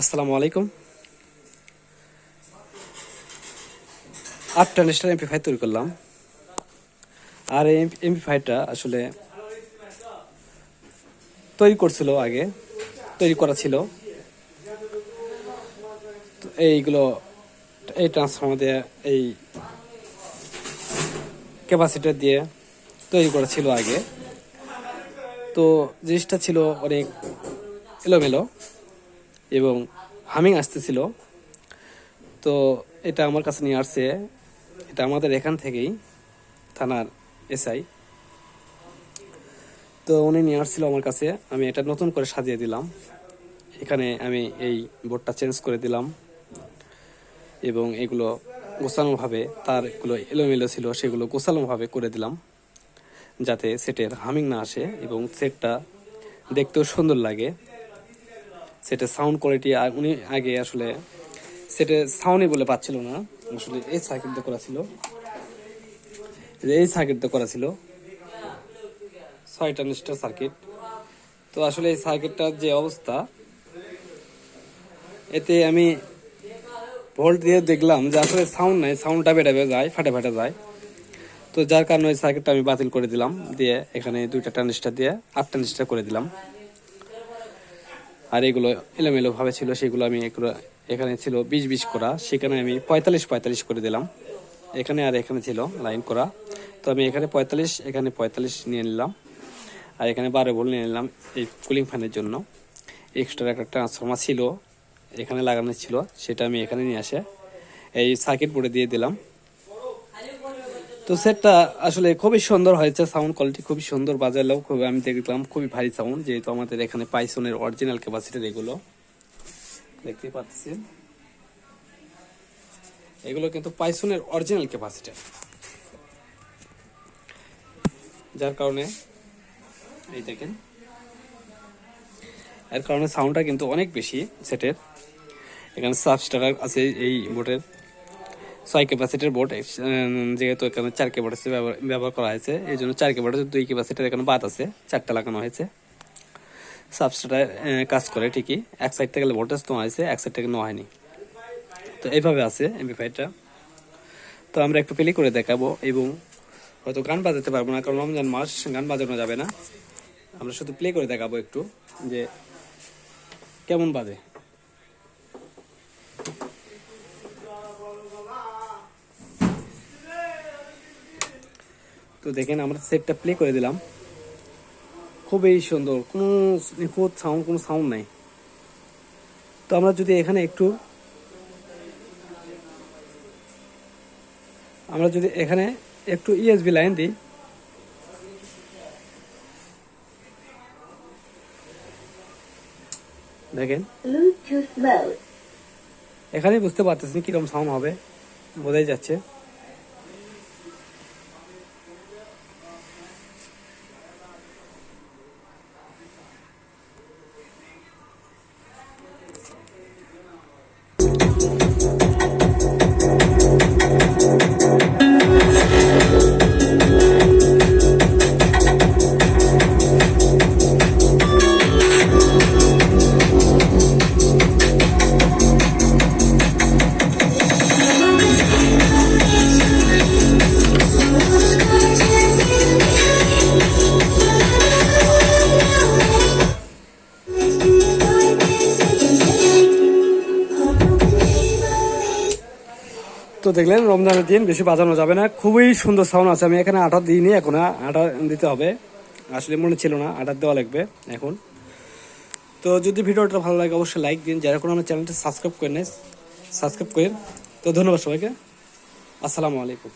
আসসালামু আলাইকুম। আটটা ন্যাশনাল এমপি ফাইভ তৈরি করলাম। আর এই এমপি ফাইভটা আসলে তৈরি করছিল আগে, তৈরি করা ছিল। এইগুলো, এই ট্রান্সফর্মার দিয়ে এই ক্যাপাসিটার দিয়ে তৈরি করা ছিল আগে। তো জিনিসটা ছিল অনেক এলোমেলো। এবং হামিং আসতেছিল। তো এটা আমার কাছে নিয়ে আসছে। এটা আমাদের এখান থেকেই, থানার এসআই। তো উনি নিয়ে আসছিল আমার কাছে। আমি এটা নতুন করে সাজিয়ে দিলাম। এখানে আমি এই বোর্ডটা চেঞ্জ করে দিলাম। এবং এগুলো গোছানোভাবে তারগুলো এলোমেলো ছিল, সেগুলো গোছানোভাবে করে দিলাম। যাতে সেটের হামিং না আসে এবং সেটটা দেখতেও সুন্দর লাগে। সেটের সাউন্ড কোয়ালিটি উনি আগে আসলে সেটে সাউন্ডই বলে পাচ্ছিল না। আসলে এই সার্কিট করা ছিল। এই যে এই সার্কিট দিয়ে করা ছিল। ছয়টা নিষ্ঠার সার্কিট তো আসলে এই সার্কিটটার যে অবস্থা, এতে আমি ভোল্ট দিয়ে দেখলাম যে আসলে সাউন্ড নাই সাউন্ডটা বেড়ে বেড়ে যায়, ফাটে ফাটে যায়। তো যার কারণে ওই সার্কিটটা আমি বাতিল করে দিলাম। দিয়ে এখানে দুইটা ট্রানজিস্টার দিয়ে আটটা ট্রানজিস্টার করে দিলাম। আর এগুলো এলোমেলো ভাবে ছিল, সেগুলো আমি এখানে ছিল বিশ বিশ করা। সেখানে আমি পঁয়তাল্লিশ পঁয়তাল্লিশ করে দিলাম। এখানে আর এখানে ছিল লাইন করা। তো আমি এখানে পঁয়তাল্লিশ এখানে পঁয়তাল্লিশ নিয়ে নিলাম। আর এখানে বারো ভোল্ট নিয়ে নিলাম এই কুলিং ফ্যানের জন্য। এক্সট্রা একটা ট্রান্সফর্মার ছিল, এখানে লাগানো ছিল, সেটা আমি এখানে নিয়ে আসে। এই সার্কিট বোর্ডে দিয়ে দিলাম। তো সেটটা আসলে খুবই সুন্দর হয়েছে সাউন্ড কোয়ালিটি খুবই সুন্দর বাজালেও খুবই আমি দেখলাম খুবই ভারী সাউন্ড যেহেতু আমাদের এখানে পাইসনের অরিজিনাল ক্যাপাসিটির এগুলো। দেখতে পাচ্ছেন? এগুলো কিন্তু পাইসনের অরিজিনাল ক্যাপাসিটি যার কারণে, এই দেখেন। এর কারণে সাউন্ডটা কিন্তু অনেক বেশি সেটের। এখানে সাবস্টারার আছে এই বোর্ডের ছয় ক্যাপাসিটির বোর্ড যেহেতু এখানে চার ক্যাপাসিটি ব্যবহার করা হয়েছে, এই জন্য চার ক্যাপাসিটি দুই ক্যাপাসিটির এখানে বাদ আছে, চারটা লাগানো হয়েছে। সাবস্টার কাজ করে ঠিকই। এক সাইড থেকে ভোল্টেজ নেওয়া হয়েছে, এক সাইড থেকে নেওয়া হয়নি। তো এইভাবে আছে এমপিফাইটা তো আমরা একটু প্লে করে দেখাবো এবং হয়তো গান বাজাতে পারব না, কারণ রমজান মাস, গান বাজানো যাবে না। আমরা শুধু প্লে করে দেখাবো একটু যে কেমন বাজে। তো দেখেন আমরা সেটটা প্লে করে দিলাম। খুবই সুন্দর। কোনো নিখুঁত সাউন্ড কোনো সাউন্ড নাই। তো আমরা যদি এখানে একটু আমরা যদি এখানে একটু ইএসবি লাইন দিই। দেখেন. এখানেই বুঝতে পারতেছেন কীরকম সাউন্ড হবে। বোঝাই যাচ্ছে। তো দেখলেন, রমজানের দিন বেশি বাজানো যাবে না। খুবই সুন্দর সাউন্ড আছে। আমি এখানে আটা দিইনি, এখন আটা দিতে হবে। আসলে মনে ছিল না, আটা দেওয়া লাগবে এখন। তো যদি ভিডিওটা ভালো লাগে, অবশ্যই লাইক দিন। যারা কোনো আমার চ্যানেলটা সাবস্ক্রাইব করে নেন সাবস্ক্রাইব করেন। তো ধন্যবাদ সবাইকে। আসসালামু আলাইকুম।